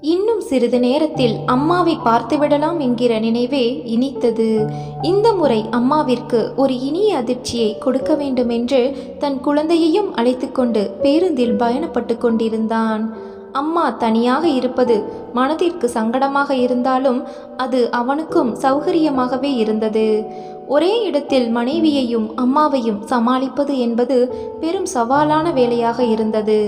இன்னும் சிறிது நேரத்தில் அம்மாவை பார்த்துவிடலாம் என்கிற நினைவே இனித்தது. இந்த முறை அம்மாவிற்கு ஒரு இனிய அதிர்ச்சியை கொடுக்க வேண்டுமென்று தன் குழந்தையையும் அழைத்துக்கொண்டு பேருந்தில் பயணப்பட்டு கொண்டிருந்தான். அம்மா தனியாக இருப்பது மனதிற்கு சங்கடமாக இருந்தாலும் அது அவனுக்கும் சௌகரியமாகவே இருந்தது. ஒரே இடத்தில் மனைவியையும் அம்மாவையும் சமாளிப்பது என்பது பெரும் சவாலான வேலையாக இருந்தது.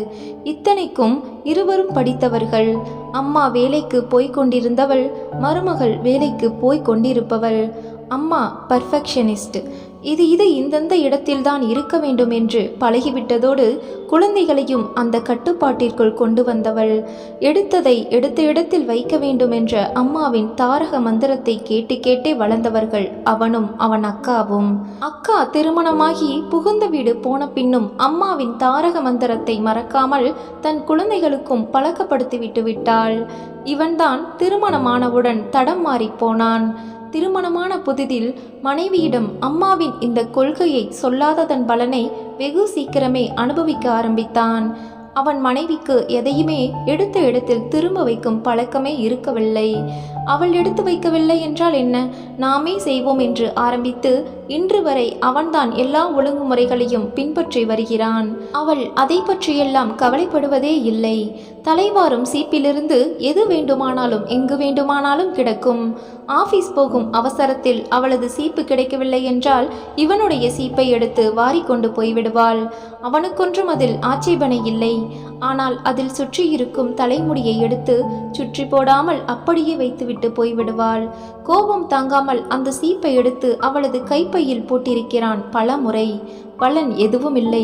இத்தனைக்கும் இருவரும் படித்தவர்கள். அம்மா வேலைக்கு போய்க் கொண்டிருந்தவள் மருமகள் வேலைக்கு போய்க் கொண்டிருப்பவள். அம்மா பர்ஃபெக்ஷனிஸ்ட் இது இது இந்தந்த இடத்தில்தான் இருக்க வேண்டும் என்று பழகிவிட்டதோடு குழந்தைகளையும் அந்த கட்டுப்பாட்டிற்குள் கொண்டு வந்தவள். எடுத்ததை எடுத்த இடத்தில் வைக்க வேண்டும் என்ற அம்மாவின் தாரக மந்திரத்தை கேட்டு கேட்டே வளர்ந்தவர்கள் அவனும் அவன் அக்காவும். அக்கா திருமணமாகி புகுந்த வீடு போன பின்னும் அம்மாவின் தாரக மந்திரத்தை மறக்காமல் தன் குழந்தைகளுக்கும் பழக்கப்படுத்திவிட்டு விட்டாள். இவன்தான் திருமணமானவுடன் தடம் மாறிப் போனான். திருமணமான புதிதில் மனைவியிடம் அம்மாவின் இந்த கொள்கையை சொல்லாததன் பலனை வெகு சீக்கிரமே அனுபவிக்க ஆரம்பித்தான். அவன் மனைவிக்கு எதையுமே எடுத்த இடத்தில் திரும்ப வைக்கும் பழக்கமே இருக்கவில்லை. அவள் எடுத்து வைக்கவில்லை என்றால் என்ன? நாமே செய்வோம் என்று ஆரம்பித்து இன்று வரை அவன்தான் எல்லா ஒழுங்குமுறைகளையும் பின்பற்றி வருகிறான். அவள் அதை பற்றியெல்லாம் கவலைப்படுவதே இல்லை. தலைவாரும் சீப்பிலிருந்து எது வேண்டுமானாலும் எங்கு வேண்டுமானாலும் கிடக்கும். ஆபீஸ் போகும் அவசரத்தில் அவளது சீப்பு கிடைக்கவில்லை என்றால் இவனுடைய சீப்பை எடுத்து வாரிக்கொண்டு போய்விடுவாள். அவனுக்கொன்றும் அதில் ஆட்சேபனை இல்லை. ஆனால் அதில் சுற்றி இருக்கும் தலைமுடியை எடுத்து சுற்றி போடாமல் அப்படியே வைத்துவிட்டு போய்விடுவாள். கோபம் தாங்காமல் அந்த சீப்பை எடுத்து அவளது கைப்பையில் போட்டிருக்கிறான் பல முறை பலன் எதுவும் இல்லை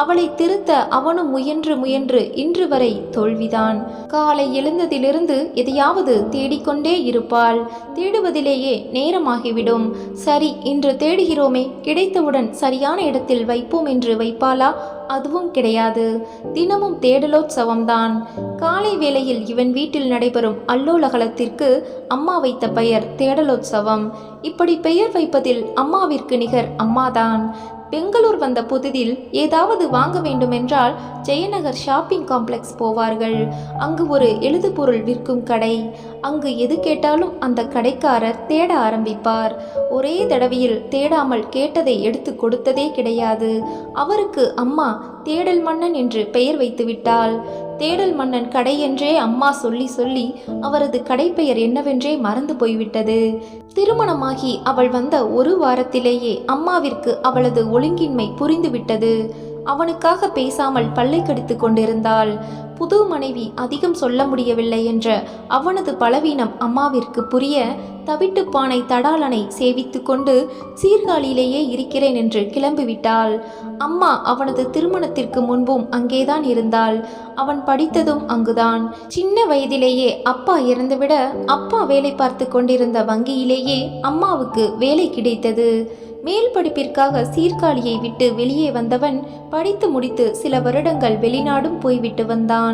அவளை திருத்த அவனும் முயன்று முயன்று இன்று வரை தோல்விதான். காலை எழுந்ததிலிருந்து எதையாவது தேடிக்கொண்டே இருப்பாள். தேடுவதிலேயே நேரமாகிவிடும். சரி இன்று தேடுகிறோமே கிடைத்தவுடன் சரியான இடத்தில் வைப்போம் என்று வைப்பாளா? அதுவும் கிடையாது. தினமும் தேடலோற்சவம்தான் காலை வேளையில் இவன் வீட்டில் நடைபெறும் அல்லோலகலத்திற்கு அம்மா வைத்த பெயர் தேடலோற்சவம் இப்படி பெயர் வைப்பதில் அம்மாவிற்கு நிகர் அம்மாதான். பெங்களூர் வந்த புதிதில் ஏதாவது வாங்க வேண்டுமென்றால் ஜெயநகர் ஷாப்பிங் காம்ப்ளெக்ஸ் போவார்கள். அங்கு ஒரு எழுதுபொருள் விற்கும் கடை. அங்கு எது கேட்டாலும் அந்த கடைக்காரர் தேட ஆரம்பிப்பார். ஒரே தடவையில் தேடாமல் கேட்டதை எடுத்து கொடுத்ததே கிடையாது. அவருக்கு அம்மா தேடல் மன்னன் என்று பெயர் வைத்துவிட்டாள். தேடல் மன்னன் கடை என்றே அம்மா சொல்லி சொல்லி அவரது கடைப்பெயர் என்னவென்றே மறந்து போய்விட்டது. திருமணமாகி அவள் வந்த ஒரு வாரத்திலேயே அம்மாவிற்கு அவளது ஒழுங்கின்மை புரிந்துவிட்டது. அவனுக்காக பேசாமல் பல்லை கடித்து கொண்டிருந்தாள். புது மனைவி அதிகம் சொல்ல முடியவில்லை என்ற அவனது பலவீனம் அம்மாவிற்கு புரிய தவிட்டுப்பானை தடாலனை சேவித்து கொண்டு சீர்காழியிலேயே இருக்கிறேன் என்று கிளம்பிவிட்டாள். அம்மா அவனது திருமணத்திற்கு முன்பும் அங்கேதான் இருந்தாள். அவன் படித்ததும் அங்குதான். சின்ன வயதிலேயே அப்பா இறந்துவிட அப்பா வேலை பார்த்து கொண்டிருந்த வங்கியிலேயே அம்மாவுக்கு வேலை கிடைத்தது. மேல் படிப்பிற்காக சீர்காழியை விட்டு வெளியே வந்தவன் படித்து முடித்து சில வருடங்கள் வெளிநாடும் போய்விட்டு வந்தான்.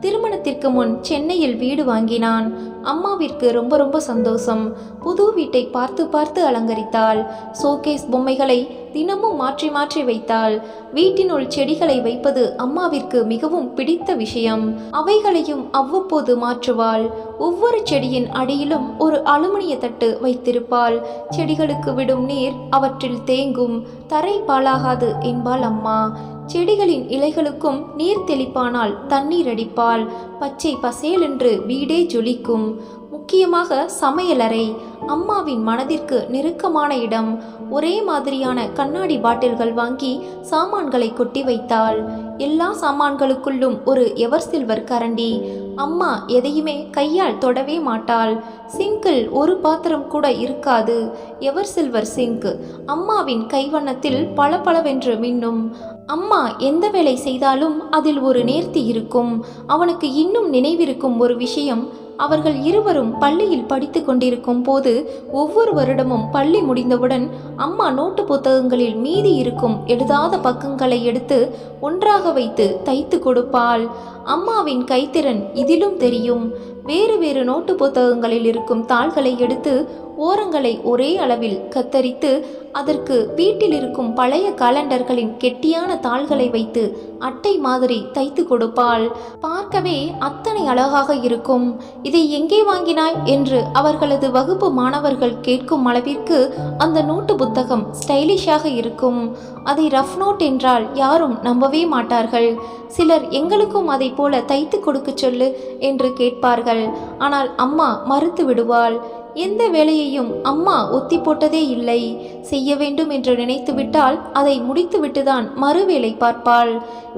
திருமணத்திற்கு முன் சென்னையில் வீடு வாங்கினான். அம்மாவிற்கு ரொம்ப ரொம்ப சந்தோஷம். புது வீட்டை பார்த்து பார்த்து அலங்கரித்தாள். ஷோகேஸ் பொம்மைகளை தினமும் மாற்றி மாற்றி வைத்தாள். வீட்டினுள் செடிகளை வைப்பது அம்மாவிற்கு மிகவும் பிடித்த விஷயம். அவைகளையும் அவ்வப்போது மாற்றுவாள். ஒவ்வொரு செடியின் அடியிலும் ஒரு அலுமினிய தட்டு வைத்திருப்பாள். செடிகளுக்கு விடும் நீர் அவற்றில் தேங்கும். தரை பாழாகாது என்பாள் அம்மா. செடிகளின் இலைகளுக்கும் நீர் தெளிப்பானால் தண்ணீர் அடிப்பால் பச்சை பசேலென்று வீடே ஜொலிக்கும். முக்கியமாக சமையலறை அம்மாவின் மனதிற்கு நெருக்கமான இடம் ஒரே மாதிரியான கண்ணாடி பாட்டில்கள் வாங்கி சாமான்களை கொட்டி வைத்தாள். எல்லா சாமான்களுக்குள்ளும் ஒரு எவர் சில்வர் கரண்டி அம்மா எதையுமே கையால் தொடவே மாட்டாள். சிங்கில் ஒரு பாத்திரம் கூட இருக்காது. Ever silver sink? அம்மாவின் கைவண்ணத்தில் பளபளவென்று மின்னும். அம்மா எந்த வேலை செய்தாலும் அதில் ஒரு நேர்த்தி இருக்கும். அவனுக்கு இன்னும் நினைவிருக்கும் ஒரு விஷயம் அவர்கள் இருவரும் பள்ளியில் படித்து கொண்டிருக்கும் போது ஒவ்வொரு வருடமும் பள்ளி முடிந்தவுடன் அம்மா நோட்டு புத்தகங்களில் மீதி இருக்கும் எழுதாத பக்கங்களை எடுத்து ஒன்றாக வைத்து தைத்து கொடுப்பாள். அம்மாவின் கைத்திறன் இதிலும் தெரியும். வேறு வேறு நோட்டு புத்தகங்களில் இருக்கும் தாள்களை எடுத்து ஓரங்களை ஒரே அளவில் கத்தரித்து அதற்கு வீட்டில் இருக்கும் பழைய காலண்டர்களின் கெட்டியான தாள்களை வைத்து அட்டை மாதிரி தைத்து கொடுப்பாள். பார்க்கவே அத்தனை அழகாக இருக்கும். இதை எங்கே வாங்கினாய்? என்று அவர்களது வகுப்பு மாணவர்கள் கேட்கும் அளவிற்கு அந்த நோட்டு புத்தகம் ஸ்டைலிஷாக இருக்கும். அதை ரஃப் நோட் என்றால் யாரும் நம்பவே மாட்டார்கள். சிலர் எங்களுக்கும் அதை போல தைத்து கொடுக்க சொல்லு என்று கேட்பார்கள். ஆனால் அம்மா மறுத்து விடுவாள் எந்த வேலையையும் அம்மா ஒத்தி போட்டதே இல்லை. செய்ய வேண்டும் என்று நினைத்துவிட்டால் அதை முடித்துவிட்டுதான் மறுவேளை பார்ப்பாள்.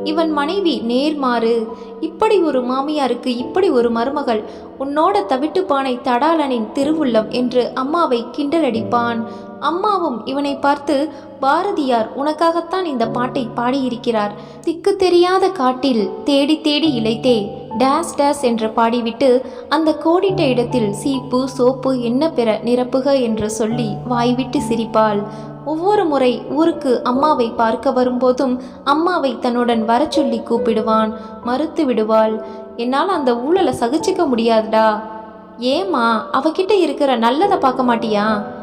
இவன் மனைவி நேர்மாறு இப்படி ஒரு மாமியாருக்கு இப்படி ஒரு மருமகள் உன்னோட தவிட்டுப்பானை தடாலனின் திருவுள்ளம் என்று அம்மாவை கிண்டலடிப்பான். அம்மாவும் இவனை பார்த்து பாரதியார் உனக்காகத்தான் இந்த பாட்டை பாடியிருக்கிறார். திக்கு தெரியாத காட்டில் தேடி தேடி இழைத்தே டேஸ் டேஸ் என்று பாடிவிட்டு அந்த கோடிட்ட இடத்தில் சீப்பு சோப்பு என்ன பெற நிரப்புக என்று சொல்லி வாய்விட்டு சிரிப்பாள். ஒவ்வொரு முறை ஊருக்கு அம்மாவை பார்க்க வரும்போதும் அம்மாவை தன்னுடன் வரச்சொல்லி கூப்பிடுவான். மறுத்து விடுவாள் என்னால் அந்த ஊழலை சகிச்சுக்க முடியாதுடா. ஏம்மா அவகிட்ட இருக்கிற நல்லதை பார்க்க மாட்டியா?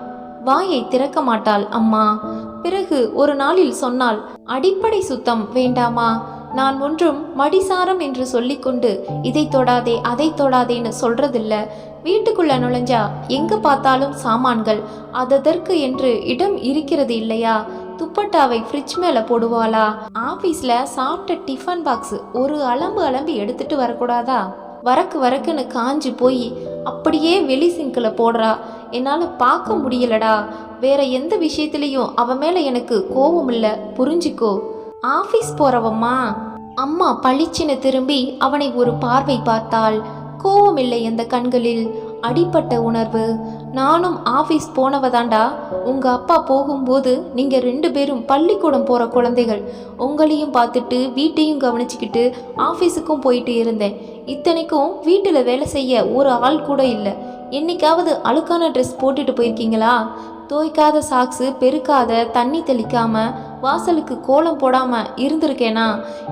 வாயை திறக்க மாட்டாள் அம்மா. பிறகு ஒரு நாளில் சொன்னாள் அடிப்படை சுத்தம் வேண்டாமா? நான் ஒன்றும் மடிசாரம் என்று சொல்லிக்கொண்டு இதை தொடாதே அதை தொடாதேன்னு சொல்றதில்ல. வீட்டுக்குள்ள நுழைஞ்சா எங்க பார்த்தாலும் சாமான்கள். அததற்கு என்று இடம் இருக்கிறது இல்லையா? துப்பட்டாவை ஃப்ரிட்ஜ் மேல போடுவாளா? ஆபீஸ்ல சாப்பிட்ட டிஃபன் பாக்ஸ் ஒரு அலம்பு அலம்பி எடுத்துட்டு வரக்கூடாதா? வரக்கு வரக்குன்னு காஞ்சு போய் அப்படியே வெளி சிங்கில் போடுறா. என்னால் பார்க்க முடியலடா. வேற எந்த விஷயத்துலையும் அவ மேலே எனக்கு கோபம் இல்லை. புரிஞ்சுக்கோ. ஆஃபீஸ் போறவம்மா. அம்மா பளிச்சின திரும்பி அவனை ஒரு பார்வை பார்த்தாள். கோவமில்லை அந்த கண்களில். அடிப்பட்ட உணர்வு. நானும் ஆஃபீஸ் போனவதாண்டா. உங்க அப்பா போகும்போது நீங்க ரெண்டு பேரும் பள்ளிக்கூடம் போற குழந்தைகள். உங்களையும் பார்த்துட்டு வீட்டையும் கவனிச்சுக்கிட்டு ஆஃபீஸுக்கும் போயிட்டு இருந்தேன். இத்தனைக்கும் வீட்டில் வேலை செய்ய ஒரு ஆள் கூட இல்லை. என்னைக்காவது அழுக்கான ட்ரெஸ் போட்டுட்டு போயிருக்கீங்களா? தோய்க்காத சாக்ஸு பெருக்காத தண்ணி தெளிக்காம வாசலுக்கு கோலம் போடாம இருந்திருக்கேனா?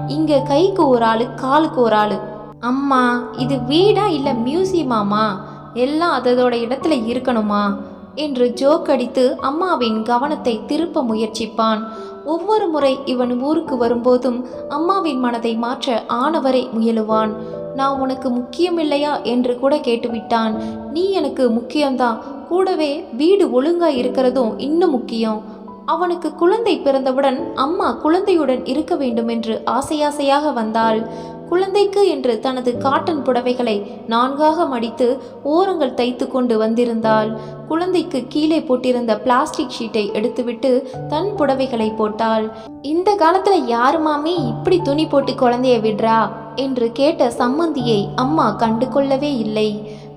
இங்க கைக்கு ஒரு ஆளு காலுக்கு ஒரு ஆளு. அம்மா இது வீடா இல்ல மியூசியமாமா எல்லாம் அதோட இடத்துல இருக்கணுமா? என்று ஜோக் அடித்து அம்மாவின் கவனத்தை திருப்ப முயற்சிப்பான். ஒவ்வொரு முறை இவன் ஊருக்கு வரும்போதும் அம்மாவின் மனதை மாற்ற ஆனவரை முயலுவான். நான் உனக்கு முக்கியமில்லையா? என்று கூட கேட்டுவிட்டான். நீ எனக்கு முக்கியம்தான் கூடவே வீடு ஒழுங்கா இருக்கிறதும் இன்னும் முக்கியம். அவனுக்கு குழந்தை பிறந்தவுடன் அம்மா குழந்தையுடன் இருக்க வேண்டும் என்று ஆசையாசையாக வந்தாள். குழந்தைக்கு என்று தனது காட்டன் புடவைகளை நான்காக மடித்து ஓரங்கள் தைத்து கொண்டு வந்திருந்தாள். குழந்தைக்கு கீழே போட்டிருந்த பிளாஸ்டிக் ஷீட்டை எடுத்துவிட்டு தன் புடவைகளை போட்டாள். இந்த காலத்துல யாரு மாமி இப்படி துணி போட்டு குழந்தைய விடுறா? என்று கேட்ட சம்மந்தியை அம்மா கண்டு கொள்ளவே இல்லை.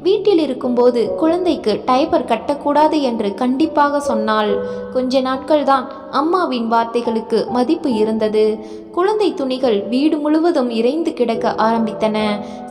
வீட்டில் இருக்கும்போது குழந்தைக்கு டைபர் கட்டக்கூடாது என்று கண்டிப்பாக சொன்னாள். கொஞ்ச நாட்கள்தான் அம்மாவின் வார்த்தைகளுக்கு மதிப்பு இருந்தது. குழந்தை துணிகள் வீடு முழுவதும் இறைந்து கிடக்க ஆரம்பித்தன.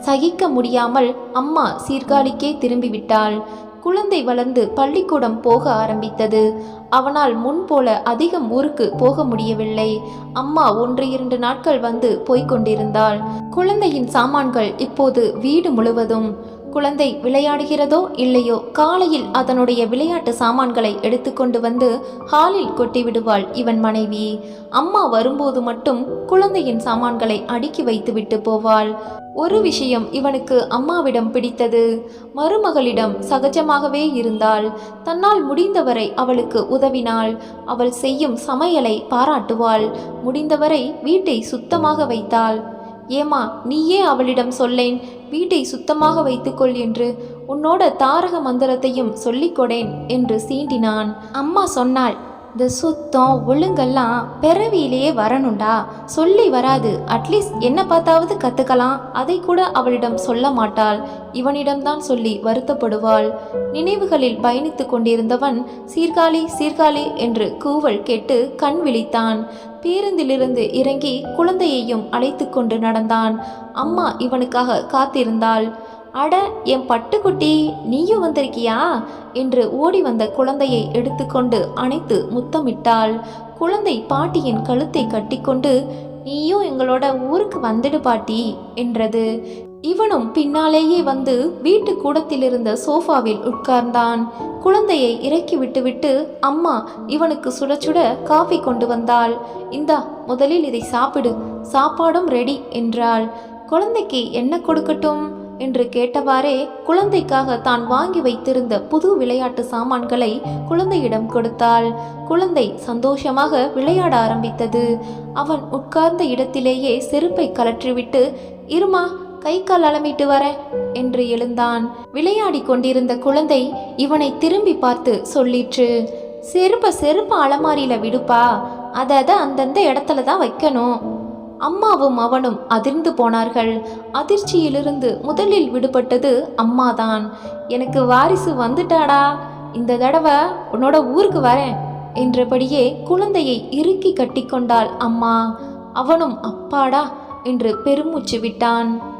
சகிக்க முடியாமல் அம்மா சீர்காழிக்கே திரும்பிவிட்டாள். குழந்தை வளர்ந்து பள்ளிக்கூடம் போக ஆரம்பித்தது. அவனால் முன் போல அதிகம் ஊருக்கு போக முடியவில்லை. அம்மா ஒன்று இரண்டு நாட்கள் வந்து போய்க் கொண்டிருந்தாள். குழந்தையின் சாமான்கள் இப்போது வீடு முழுவதும். குழந்தை விளையாடுகிறதோ இல்லையோ காலையில் அதனுடைய விளையாட்டு சாமான்களை எடுத்துக்கொண்டு வந்து ஹாலில் கொட்டி விடுவாள் இவன் மனைவி. அம்மா வரும்போது மட்டும் குழந்தையின் சாமான்களை அடுக்கி வைத்துவிட்டு போவாள். ஒரு விஷயம் இவனுக்கு அம்மாவிடம் பிடித்தது. மருமகளிடம் சகஜமாகவே இருந்தாள். தன்னால் முடிந்தவரை அவளுக்கு உதவினாள். அவள் செய்யும் சமையலை பாராட்டுவாள். முடிந்தவரை வீட்டை சுத்தமாக வைத்தாள். ஏமா நீயே அவளிடம் சொல்லேன் வீட்டை சுத்தமாக வைத்துக்கொள் என்று உன்னோட தாரக மந்திரத்தையும் சொல்லிக்கொடேன் என்று சீண்டினான். அம்மா சொன்னாள் இந்த சுத்தம் ஒழுங்கெல்லாம் பிறவியிலேயே வரணும்டா. சொல்லி வராது. அட்லீஸ்ட் என்ன பார்த்தாவது கற்றுக்கலாம் அதை கூட அவளிடம் சொல்ல மாட்டாள். இவனிடம்தான் சொல்லி வருத்தப்படுவாள். நினைவுகளில் பயணித்து கொண்டிருந்தவன் சீர்காழி சீர்காழி என்று கூவல் கேட்டு கண் விழித்தான். பேருந்திலிருந்து இறங்கி குழந்தையையும் அழைத்து கொண்டு நடந்தான். அம்மா இவனுக்காக காத்திருந்தாள். அட என் பட்டுக்குட்டி நீயும் வந்திருக்கியா? என்று ஓடி வந்த குழந்தையை எடுத்துக்கொண்டு அணைத்து முத்தமிட்டாள். குழந்தை பாட்டியின் கழுத்தை கட்டிக்கொண்டு நீயும் எங்களோட ஊருக்கு வந்துடு பாட்டி என்றது. இவனும் பின்னாலேயே வந்து வீட்டு கூடத்திலிருந்த சோஃபாவில் உட்கார்ந்தான். குழந்தையை இறக்கி விட்டுவிட்டு அம்மா இவனுக்கு சுட சுட காஃபி கொண்டு வந்தாள். இந்தா முதலில் இதை சாப்பிடு. சாப்பாடும் ரெடி என்றாள். குழந்தைக்கு என்ன கொடுக்கட்டும்? என்று கேட்டவாறே குழந்தைக்காக தான் வாங்கி வைத்திருந்த புது விளையாட்டு சாமான்களை குழந்தையிடம் கொடுத்தாள். குழந்தை சந்தோஷமாக விளையாட ஆரம்பித்தது. அவன் உட்கார்ந்த இடத்திலேயே செருப்பை கலற்றிவிட்டு இருமா கை கால் அலமிட்டு வரேன் என்று எழுந்தான். விளையாடி கொண்டிருந்த குழந்தை இவனை திரும்பி பார்த்து சொல்லிற்று செருப்ப செருப்பு அலமாரியில விடுப்பா. அதை அதை அந்தந்த இடத்துல தான் வைக்கணும். அம்மாவும் அவனும் அதிர்ந்து போனார்கள். அதிர்ச்சியிலிருந்து முதலில் விடுபட்டது அம்மாதான். எனக்கு வாரிசு வந்துட்டாடா. இந்த தடவை உன்னோட ஊருக்கு வரேன் என்றபடியே குழந்தையை இறுக்கி கட்டிக்கொண்டாள் அம்மா. அவனும் அப்பாடா என்று பெருமூச்சு விட்டான்.